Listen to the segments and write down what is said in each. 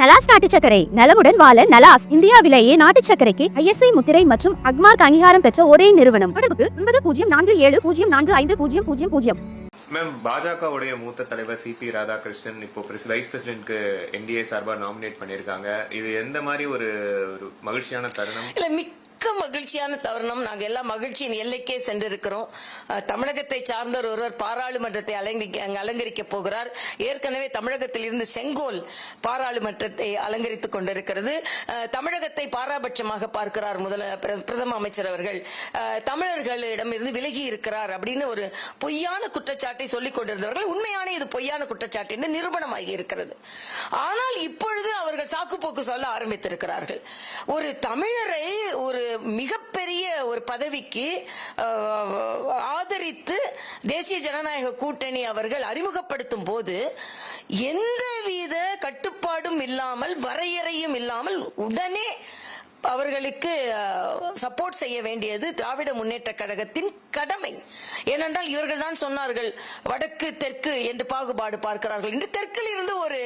நலாஸ் நாட்டு சர்க்கரை நலமுடன் வாழ நலாஸ் இந்தியாவிலேயே நாட்டு சர்க்கரைக்கு ஐஎஸ்ஐ முத்திரை மற்றும் அக்மார்க் அங்கீகாரம் பெற்ற ஒரே நிறுவனம். தொடர்புக்கு ஒன்பது பூஜ்ஜியம் நான்கு ஏழு பூஜ்ஜியம் நான்கு ஐந்து பூஜ்ஜியம் பூஜ்ஜியம் பூஜ்ஜியம் மேம் பாஜகவுடைய மூத்த தலைவர் சிபி ராதாகிருஷ்ணன் இப்போ வைஸ் பிரசிடென்ட்க்கு என்டிஏ சார்பா நாமினேட் பண்ணிருக்காங்க இது எந்த மாதிரி ஒரு ஒரு மகிழ்ச்சியான தருணம்? மிக்க மகிழ்ச்சியான தருணம். நாங்கள் எல்லாம் மகிழ்ச்சியின் எல்லைக்கே சென்றிருக்கிறோம். தமிழகத்தை சார்ந்தவர் ஒருவர் பாராளுமன்றத்தை அலங்கரிக்க அலங்கரிக்க போகிறார். ஏற்கனவே தமிழகத்தில் இருந்து செங்கோல் பாராளுமன்றத்தை அலங்கரித்துக் கொண்டிருக்கிறது. தமிழகத்தை பாராபட்சமாக பார்க்கிறார் முதல பிரதம அமைச்சர் அவர்கள். தமிழர்களிடம் இருந்து விலகி இருக்கிறார் அப்படின்னு ஒரு பொய்யான குற்றச்சாட்டை சொல்லிக் கொண்டிருந்தவர்கள். உண்மையான இது பொய்யான குற்றச்சாட்டு என்று நிரூபணமாகி இருக்கிறது. ஆனால் இப்பொழுது அவர்கள் சாக்குப்போக்கு சொல்ல ஆரம்பித்திருக்கிறார்கள். ஒரு தமிழரை ஒரு மிகப்பெரிய ஒரு பதவிக்கு அஹ், ஆதரித்து தேசிய ஜனநாயக கூட்டணி அவர்கள் அறிமுகப்படுத்தும் போது எந்தவித கட்டுப்பாடும் இல்லாமல் வரையறையும் இல்லாமல் உடனே அவர்களுக்கு சப்போர்ட் செய்ய வேண்டியது திராவிட முன்னேற்ற கழகத்தின் கடமை. ஏனென்றால் இவர்கள் தான் சொன்னார்கள் வடக்கு தெற்கு என்று பாகுபாடு பார்க்கிறார்கள் என்று. தெற்கில் இருந்து ஒரு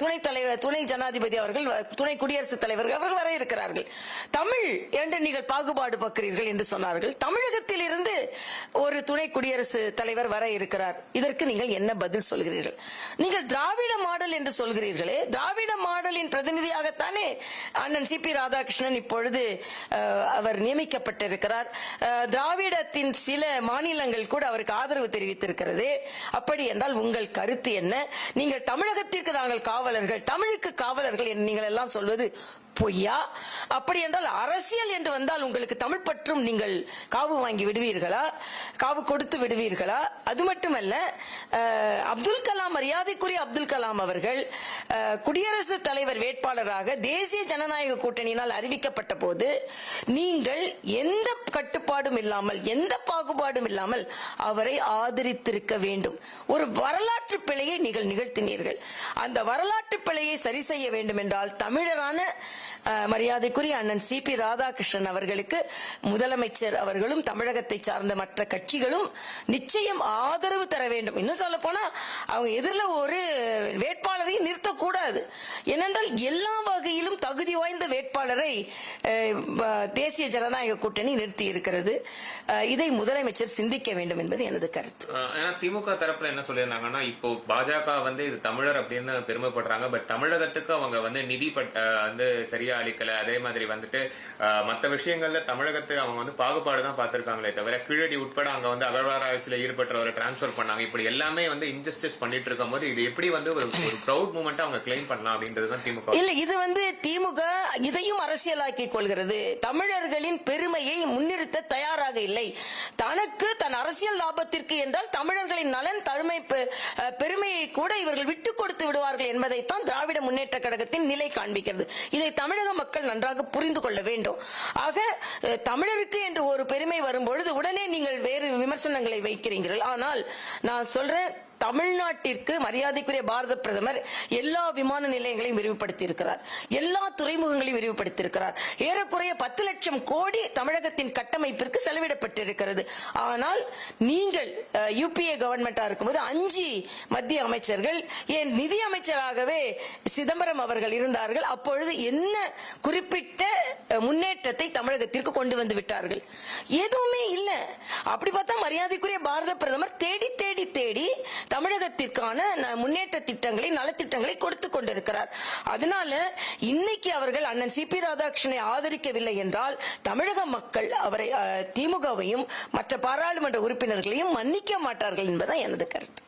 துணை தலைவர் துணை ஜனாதிபதி அவர்கள் துணை குடியரசுத் தலைவர்கள் அவர்கள் வர இருக்கிறார்கள். தமிழ் என்று நீங்கள் பாகுபாடு பார்க்கிறீர்கள் என்று சொன்னார்கள். தமிழகத்தில் இருந்து ஒரு துணை குடியரசு தலைவர் வர இருக்கிறார். இதற்கு நீங்கள் என்ன பதில் சொல்கிறீர்கள்? நீங்கள் திராவிட மாடல் என்று சொல்கிறீர்களே. திராவிட மாடலின் பிரதிநிதியாகத்தானே அண்ணன் சி. பி ராதாகிருஷ்ணன் இப்பொழுது அஹ், அவர் நியமிக்கப்பட்டிருக்கிறார். அஹ், திராவிடத்தின் சில மாநிலங்கள் கூட அவருக்கு ஆதரவு தெரிவித்திருக்கிறது. அப்படி என்றால் உங்கள் கருத்து என்ன? நீங்கள் தமிழகத்திற்கு நாங்கள் காவலர்கள் தமிழுக்கு காவலர்கள் நீங்கள் எல்லாம் சொல்வது பொய்யா? அப்படி என்றால் அரசியல் என்று வந்தால் உங்களுக்கு தமிழ் பற்றும் நீங்கள் காவு வாங்கி விடுவீர்களா? காவு கொடுத்து விடுவீர்களா? அது மட்டுமல்ல அப்துல் கலாம் மரியாதைக்குரிய அப்துல் கலாம் அவர்கள் குடியரசுத் தலைவர் வேட்பாளராக தேசிய ஜனநாயக கூட்டணியினால் அறிவிக்கப்பட்ட போது நீங்கள் எந்த கட்டுப்பாடும் இல்லாமல் எந்த பாகுபாடும் இல்லாமல் அவரை ஆதரித்திருக்க வேண்டும். ஒரு வரலாற்று பிழையை நீங்கள் நிகழ்த்தினீர்கள். அந்த வரலாற்று பிழையை சரி செய்ய வேண்டும் என்றால் தமிழரான மரியாதைக்குரிய அண்ணன் சி. பி. ராதாகிருஷ்ணன் அவர்களுக்கு முதலமைச்சர் அவர்களும் தமிழகத்தை சார்ந்த மற்ற கட்சிகளும் நிச்சயம் ஆதரவு தர வேண்டும். இன்னும் சொல்ல போனா அவங்க எதிரில் ஒரு வேட்பாளரையும் நிறுத்தக்கூடாது. ஏனென்றால் எல்லா வகையிலும் தகுதி வாய்ந்த வேட்பாளரை தேசிய ஜனநாயக கூட்டணி நிறுத்தி இருக்கிறது இதை முதலமைச்சர் சிந்திக்க வேண்டும் என்பது எனது கருத்து. ஏன்னா திமுக தரப்புல என்ன சொல்லியிருந்தாங்கன்னா இப்போ பாஜக வந்து இது தமிழர் அப்படின்னு பெருமைப்படுறாங்க. பட் தமிழகத்துக்கு அவங்க வந்து நிதி வந்து சரியா அளிக்கல அதே மாதிரி வந்துட்டு மற்ற விஷயங்கள்ல தமிழகத்தை அவங்க வந்து பாகுபாடு தான் பார்த்திருக்காங்களே தவிர கீழடி உட்பட அங்க வந்து அகழ்வாராய்ச்சியில ஈடுபட்டவரை டிரான்ஸ்பர் பண்ணாங்க. இப்படி எல்லாமே வந்து இன்ஜஸ்டிஸ் பண்ணிட்டு இருக்கும் போது இது எப்படி வந்து ஒரு ஒரு ப்ரௌட் மூமெண்ட் அவங்க கிளைம் பண்ணலாம் அப்படின்றது தான் திமுக. இல்ல இது வந்து திமுக இதையும் அரசியலாக்கிக் கொள்கிறது. தமிழர்களின் பெருமையை முன்னிறுத்த தயாராக இல்லை. தனக்கு தன் அரசியல் லாபத்திற்கு என்றால் தமிழர்களின் நலன் தருமை பெருமையை கூட இவர்கள் விட்டுக் கொடுத்து விடுவார்கள் என்பதைத்தான் திராவிட முன்னேற்ற கழகத்தின் நிலை காண்பிக்கிறது. இதை தமிழக மக்கள் நன்றாக புரிந்து கொள்ள வேண்டும். ஆக தமிழருக்கு என்று ஒரு பெருமை வரும்பொழுது உடனே நீங்கள் வேறு விமர்சனங்களை வைக்கிறீர்கள். ஆனால் நான் சொல்றேன் தமிழ்நாட்டிற்கு மரியாதைக்குரிய பாரத பிரதமர் எல்லா விமான நிலையங்களையும் விரிவுபடுத்தி இருக்கிறார் எல்லா துறைமுகங்களையும் விரிவுபடுத்தி இருக்கிறார் ஏறக்குறைய பத்து லட்சம் கோடி தமிழகத்தின் கட்டமைப்பிற்கு செலவிடப்பட்டிருக்கிறது. ஆனால் நீங்கள் யூபிஏ கவர்மெண்டா இருக்கும்போது அஞ்சு மத்திய அமைச்சர்கள் ஏன் நிதி அமைச்சராகவே சிதம்பரம் அவர்கள் இருந்தார்கள். அப்பொழுது என்ன குறிப்பிட்ட முன்னேற்றத்தை தமிழகத்திற்கு கொண்டு வந்து விட்டார்கள்? எதுவுமே இல்லை. அப்படி பார்த்தா மரியாதைக்குரிய பாரத பிரதமர் தேடி தேடி தேடி தமிழகத்திற்கான ந- முன்னேற்ற திட்டங்களை நலத்திட்டங்களை கொடுத்து கொண்டிருக்கிறார். அதனால இன்னைக்கு அவர்கள் அண்ணன் சி பி ராதாகிருஷ்ணனை ஆதரிக்கவில்லை என்றால் தமிழக மக்கள் அவரை திமுகவையும் மற்ற பாராளுமன்ற உறுப்பினர்களையும் மன்னிக்க மாட்டார்கள் என்பதுதான் எனது கருத்து.